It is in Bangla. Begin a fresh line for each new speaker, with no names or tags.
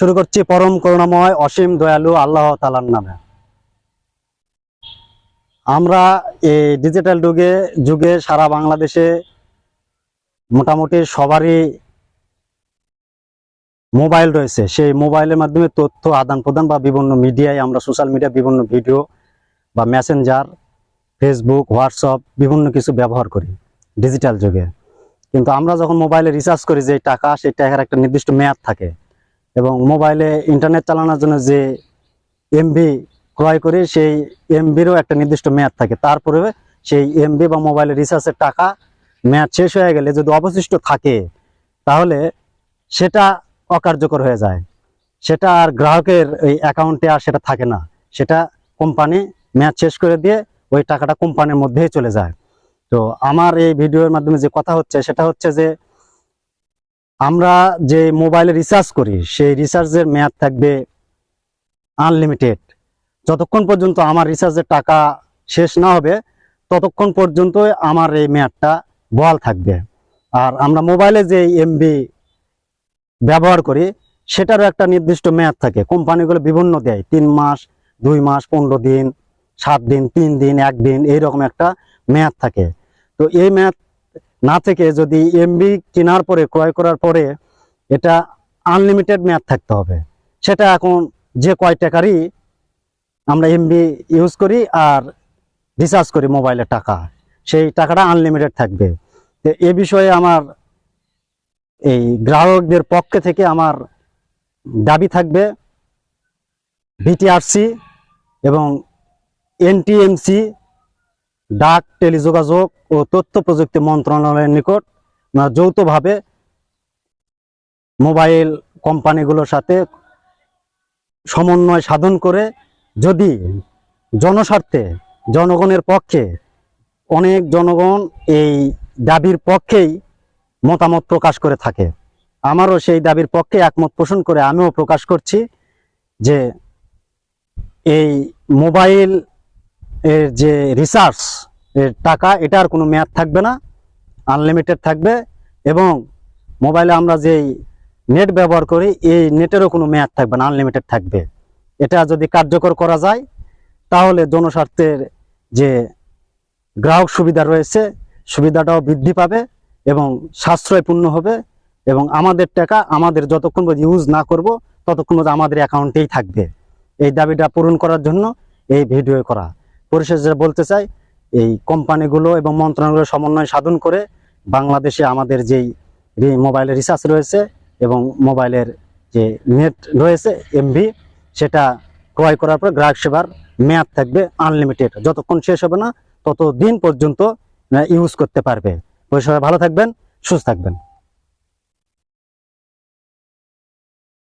শুরু করছি পরম করুণাময়, অসীম দয়ালু আল্লাহ তালার নামে। আমরা এই ডিজিটাল যুগে যুগে সারা বাংলাদেশে মোটামুটি সবারই মোবাইল রয়েছে। সেই মোবাইলের মাধ্যমে তথ্য আদান প্রদান বা বিভিন্ন মিডিয়ায় আমরা সোশ্যাল মিডিয়া বিভিন্ন ভিডিও বা মেসেঞ্জার ফেসবুক হোয়াটসঅ্যাপ বিভিন্ন কিছু ব্যবহার করি ডিজিটাল যুগে। কিন্তু আমরা যখন মোবাইলে রিচার্জ করি যে টাকা, সেই টাকার একটা নির্দিষ্ট মেয়াদ থাকে। এবং মোবাইলে ইন্টারনেট চালানোর জন্য যে এমবি ক্রয় করি, সেই এমবিরও একটা নির্দিষ্ট মেয়াদ থাকে। তারপরে সেই এমবি বা মোবাইলের রিচার্জের টাকা মেয়াদ শেষ হয়ে গেলে যদি অবশিষ্ট থাকে, তাহলে সেটা অকার্যকর হয়ে যায়। সেটা আর গ্রাহকের ওই অ্যাকাউন্টে আর সেটা থাকে না। সেটা কোম্পানি মেয়াদ শেষ করে দিয়ে ওই টাকাটা কোম্পানির মধ্যেই চলে যায়। তো আমার এই ভিডিওর মাধ্যমে যে কথা হচ্ছে, সেটা হচ্ছে যে আমরা যে মোবাইলে রিচার্জ করি, সেই রিচার্জের মেয়াদ থাকবে আনলিমিটেড যতক্ষণ পর্যন্ত আমার রিচার্জের টাকা শেষ না হবে, ততক্ষণ পর্যন্ত আমার এই মেয়াদটা বহাল থাকবে। আর আমরা মোবাইলে যে এমবি ব্যবহার করি, সেটারও একটা নির্দিষ্ট মেয়াদ থাকে। কোম্পানিগুলো বিভিন্ন দেয়, তিন মাস, দুই মাস, পনেরো দিন, সাত দিন, তিন দিন একদিন এইরকম একটা মেয়াদ থাকে। তো এই মেয়াদ না থেকে যদি এমবি কেনার পরে, ক্রয় করার পরে এটা আনলিমিটেড মেয়াদ থাকতে হবে। সেটা এখন যে কয় টাকারই আমরা এমবি ইউজ করি আর রিচার্জ করি মোবাইলের টাকা, সেই টাকাটা আনলিমিটেড থাকবে। তো এ বিষয়ে আমার এই গ্রাহকদের পক্ষে থেকে আমার দাবি থাকবে বিটিআরসি এবং এনটিএমসি ডাক, টেলিযোগাযোগ ও তথ্য প্রযুক্তি মন্ত্রণালয়ের নিকট যৌথভাবে মোবাইল কোম্পানিগুলোর সাথে সমন্বয় সাধন করে যদি জনস্বার্থে, জনগণের পক্ষে, অনেক জনগণ এই দাবির পক্ষেই মতামত প্রকাশ করে থাকে। আমারও সেই দাবির পক্ষে একমত পোষণ করে আমিও প্রকাশ করছি যে এই মোবাইল এর যে রিসার্চ এর টাকা, এটার কোনো মেয়াদ থাকবে না আনলিমিটেড থাকবে এবং মোবাইলে আমরা যেই নেট ব্যবহার করি, এই নেটেরও কোনো মেয়াদ থাকবে না আনলিমিটেড থাকবে। এটা যদি কার্যকর করা যায়, তাহলে জনস্বার্থের যে গ্রাহক সুবিধা রয়েছে, সুবিধাটাও বৃদ্ধি পাবে এবং সাশ্রয়পূর্ণ হবে এবং আমাদের টাকা আমাদের যতক্ষণ পর্যন্ত ইউজ না করব, ততক্ষণ পর্যন্ত আমাদের অ্যাকাউন্টেই থাকবে। এই দাবিটা পূরণ করার জন্য এই ভিডিও করা। পরিশেষে বলতে চাই, এই কোম্পানিগুলো এবং মন্ত্রণালয়গুলো সমন্বয় সাধন করে বাংলাদেশে আমাদের যেই মোবাইলের রিচার্জ রয়েছে এবং মোবাইলের যে নেট রয়েছে এমভি সেটা ক্রয় করার পর গ্রাহক সেবার মেয়াদ থাকবে আনলিমিটেড যতক্ষণ শেষ হবে না তত দিন পর্যন্ত ইউজ করতে পারবে। সবাই ভালো থাকবেন, সুস্থ থাকবেন।